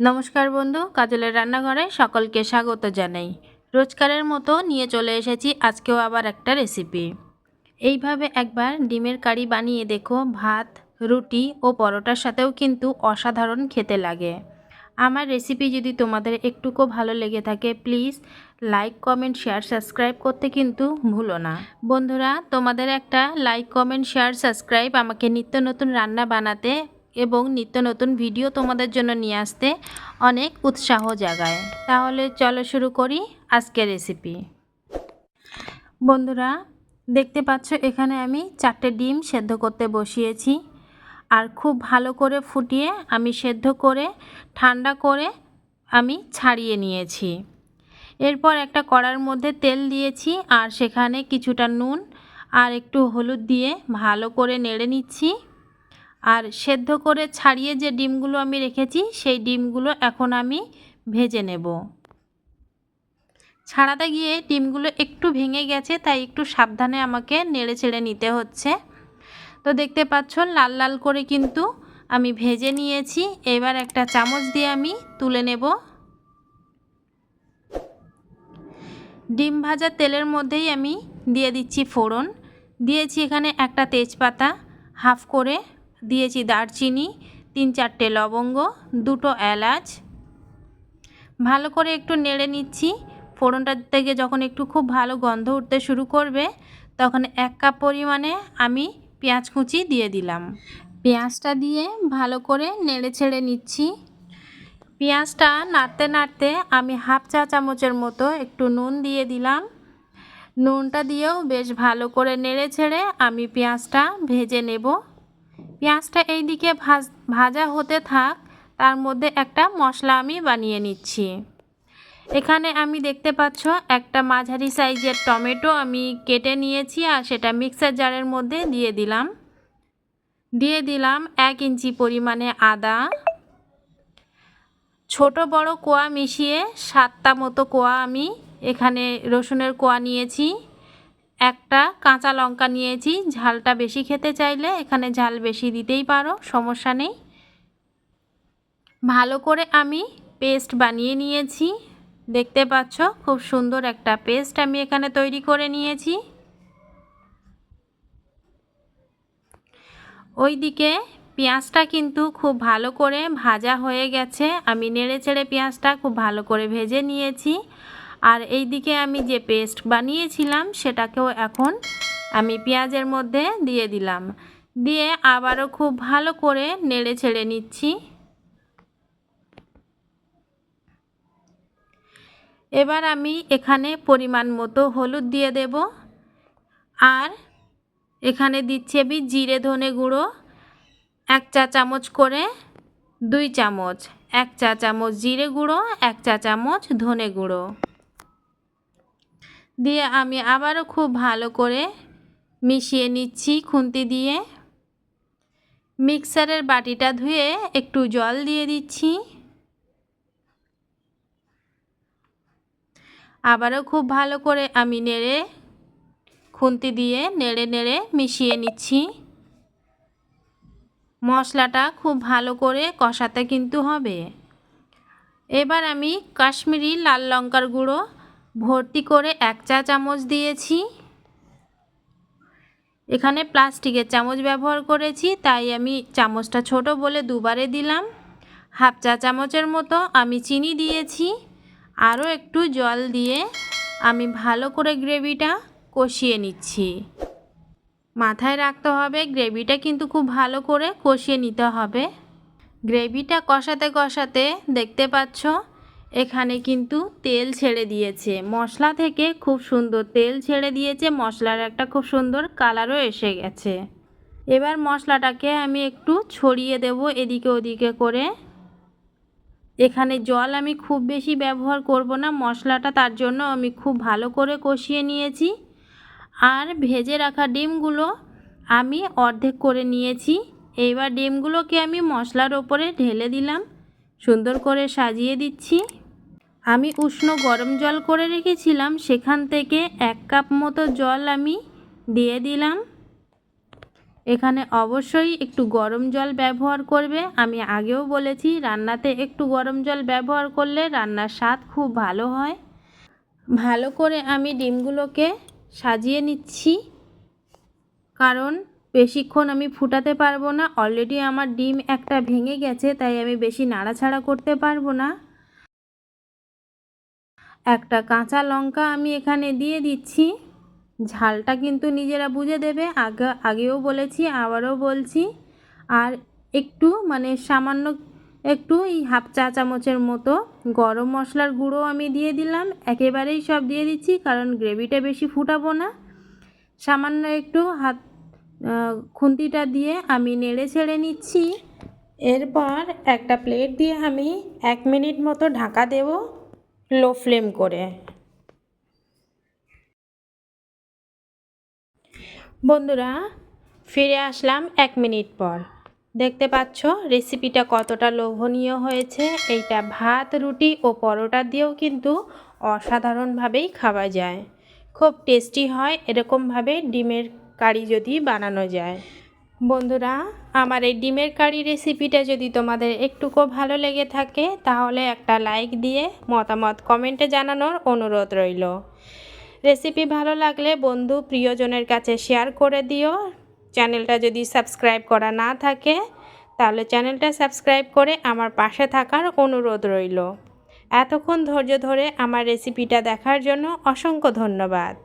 নমস্কার বন্ধু, কাজলের রান্নাঘরে সকলকে স্বাগত জানাই। রোজকারের মতো নিয়ে চলে এসেছি আজকেও আবার একটা রেসিপি এইভাবে একবার ডিমের কারি বানিয়ে দেখো, ভাত, রুটি ও পরোটার সাথেও কিন্তু অসাধারণ খেতে লাগে। আমার রেসিপি যদি তোমাদের একটুকু ভালো লেগে থাকে please like comment share subscribe করতে কিন্তু ভুলো না। বন্ধুরা, তোমাদের একটা লাইক কমেন্ট শেয়ার সাবস্ক্রাইব আমাকে নিত্য নতুন রান্না বানাতে এবং নিত্য নতুন ভিডিও তোমাদের জন্য নিয়ে আসতে অনেক উৎসাহ জাগায়। তাহলে চলো শুরু করি আজকের রেসিপি বন্ধুরা, দেখতে পাচ্ছ এখানে আমি চারটে ডিম সেদ্ধ করতে বসিয়েছি। আর খুব ভালো করে ফুটিয়ে আমি সেদ্ধ করে, ঠান্ডা করে আমি ছাড়িয়ে নিয়েছি। এরপর একটা কড়ার মধ্যে তেল দিয়েছি আর সেখানে কিছুটা নুন আর একটু হলুদ দিয়ে ভালো করে নেড়ে নিচ্ছি। আর সেদ্ধ করে ছাড়িয়ে যে ডিমগুলো আমি রেখেছি, সেই ডিমগুলো এখন আমি ভেজে নেব। ছাড়াতে গিয়ে ডিমগুলো একটু ভেঙে গেছে, তাই একটু সাবধানে আমাকে নেড়ে ছেড়ে নিতে হচ্ছে। তো দেখতে পাচ্ছ, লাল লাল করে কিন্তু আমি ভেজে নিয়েছি। এবার একটা চামচ দিয়ে আমি তুলে নেব। ডিম ভাজা তেলের মধ্যেই আমি দিয়ে দিচ্ছি ফোড়ন। দিয়েছি এখানে একটা তেজপাতা হাফ করে। দিয়েছি দারচিনি, তিন চারটে লবঙ্গ, দুটো এলাচ। ভালো করে একটু নেড়ে নিচ্ছি। ফোড়নটা থেকে যখন একটু খুব ভালো গন্ধ উঠতে শুরু করবে, তখন এক কাপ পরিমাণে আমি পেঁয়াজ কুচি দিয়ে দিলাম। পেঁয়াজটা দিয়ে ভালো করে নেড়ে ছেড়ে নিচ্ছি। পেঁয়াজটা নাড়তে নাড়তে আমি হাফ চা চামচের মতো একটু নুন দিয়ে দিলাম। নুনটা দিয়েও বেশ ভালো করে নেড়ে ছেড়ে আমি পেঁয়াজটা ভেজে নেব। পেঁয়াজটা এই দিকে ভাজ, ভাজা হতে থাক, তার মধ্যে একটা মশলা আমি বানিয়ে নিচ্ছি। এখানে আমি দেখতে পাচ্ছ একটা মাঝারি সাইজের টমেটো আমি কেটে নিয়েছি আর সেটা মিক্সার জারের মধ্যে দিয়ে দিলাম। দিয়ে দিলাম এক ইঞ্চি পরিমাণে আদা। ছোট বড় কোয়া মিশিয়ে সাতটা মতো কোয়া আমি এখানে রসুনের কোয়া নিয়েছি। একটা কাঁচা লঙ্কা নিয়েছি, ঝালটা বেশি খেতে চাইলে এখানে ঝাল বেশি দিতেই পারো, সমস্যা নেই। ভালো করে আমি পেস্ট বানিয়ে নিয়েছি, দেখতে পাচ্ছ খুব সুন্দর একটা পেস্ট আমি এখানে তৈরি করে নিয়েছি। ওইদিকে পেঁয়াজটা কিন্তু খুব ভালো করে ভাজা হয়ে গেছে, আমি নেড়ে চেড়ে পেঁয়াজটা খুব ভালো করে ভেজে নিয়েছি। আর এই দিকে আমি যে পেস্ট বানিয়েছিলাম, সেটাকেও এখন আমি পেঁয়াজের মধ্যে দিয়ে দিলাম। দিয়ে আবারও খুব ভালো করে নেড়ে ছেড়ে নিচ্ছি। এবার আমি এখানে পরিমাণ মতো হলুদ দিয়ে দেব। আর এখানে দিচ্ছি আমি জিরে ধনে গুঁড়ো, এক চা চামচ করে দুই চামচ, এক চা চামচ জিরে গুঁড়ো, এক চা চামচ ধনে গুঁড়ো। দিয়ে আমি আবারও খুব ভালো করে মিশিয়ে নিচ্ছি খুন্তি দিয়ে। মিক্সারের বাটিটা ধুয়ে একটু জল দিয়ে দিচ্ছি। আবারও খুব ভালো করে আমি নেড়ে খুন্তি দিয়ে নেড়ে নেড়ে মিশিয়ে নিচ্ছি। মশলাটা খুব ভালো করে কষাতে কিন্তু হবে। এবার আমি কাশ্মীরি লাল লঙ্কার গুঁড়ো ভর্তি করে এক চা চামচ দিয়েছি। এখানে প্লাস্টিকের চামচ ব্যবহার করেছি, তাই আমি চামচটা ছোট বলে দুবারে দিলাম। হাফ চা চামচের মতো আমি চিনি দিয়েছি। আরও একটু জল দিয়ে আমি ভালো করে গ্রেভিটা কষিয়ে নিচ্ছি। মাথায় রাখতে হবে, গ্রেভিটা কিন্তু খুব ভালো করে কষিয়ে নিতে হবে। গ্রেভিটা কষাতে কষাতে দেখতে পাচ্ছ এখানে কিন্তু তেল ছেড়ে দিয়েছে। মশলা থেকে খুব সুন্দর তেল ছেড়ে দিয়েছে। মশলার একটা খুব সুন্দর কালারও এসে গেছে। এবার মশলাটাকে আমি একটু ছড়িয়ে দেব এদিকে ওদিকে করে। এখানে জল আমি খুব বেশি ব্যবহার করব না। মশলাটা তার জন্য আমি খুব ভালো করে কষিয়ে নিয়েছি। আর ভেজে রাখা ডিমগুলো আমি অর্ধেক করে নিয়েছি। এইবার ডিমগুলোকে আমি মশলার ওপরে ঢেলে দিলাম। সুন্দর করে সাজিয়ে দিচ্ছি। আমি উষ্ণ গরম জল করে রেখেছিলাম, সেখান থেকে এক কাপ মতো জল আমি দিয়ে দিলাম। এখানে অবশ্যই একটু গরম জল ব্যবহার করবে। আমি আগেও বলেছি, রান্নাতে একটু গরম জল ব্যবহার করলে রান্নার স্বাদ খুব ভালো হয়। ভালো করে আমি ডিমগুলোকে সাজিয়ে নিচ্ছি, কারণ বেশিক্ষণ আমি ফুটাতে পারব না। অলরেডি আমার ডিম একটা ভেঙে গেছে, তাই আমি বেশি নাড়াছাড়া করতে পারব না। একটা কাঁচা লঙ্কা আমি এখানে দিয়ে দিচ্ছি। ঝালটা কিন্তু নিজেরা বুঝে দেবে। আগে, আগেও বলেছি, আবারও বলছি। আর একটু মানে সামান্য একটু, এই হাফ চা চামচের মতো গরম মশলার গুঁড়ো আমি দিয়ে দিলাম। একেবারেই সব দিয়ে দিচ্ছি, কারণ গ্রেভিটা বেশি ফুটাবো না। সামান্য একটু হাত খুন্তিটা দিয়ে আমি নেড়ে ছেড়ে নিচ্ছি। এরপর একটা প্লেট দিয়ে আমি এক মিনিট মতো ঢাকা দেব। লো ফ্লেম করে। বন্ধুরা, ফিরে আসলাম এক মিনিট পর। দেখতে পাচ্ছ রেসিপিটা কতটা লোভনীয় হয়েছে। এইটা ভাত, রুটি ও পরোটা দিয়েও কিন্তু অসাধারণভাবেই খাওয়া যায়। খুব টেস্টি হয়, এরকমভাবে ডিমের কারি যদি বানানো যায়। বন্ধুরা, আমার এই ডিমের কারি রেসিপিটা যদি তোমাদের একটুকু ভালো লেগে থাকে, তাহলে একটা লাইক দিয়ে মতামত কমেন্টে জানানোর অনুরোধ রইল। রেসিপি ভালো লাগলে বন্ধু প্রিয়জনের কাছে শেয়ার করে দিও। চ্যানেলটা যদি সাবস্ক্রাইব করা না থাকে, তাহলে চ্যানেলটা সাবস্ক্রাইব করে আমার পাশে থাকার অনুরোধ রইল। এতক্ষণ ধৈর্য ধরে আমার রেসিপিটা দেখার জন্য অসংখ্য ধন্যবাদ।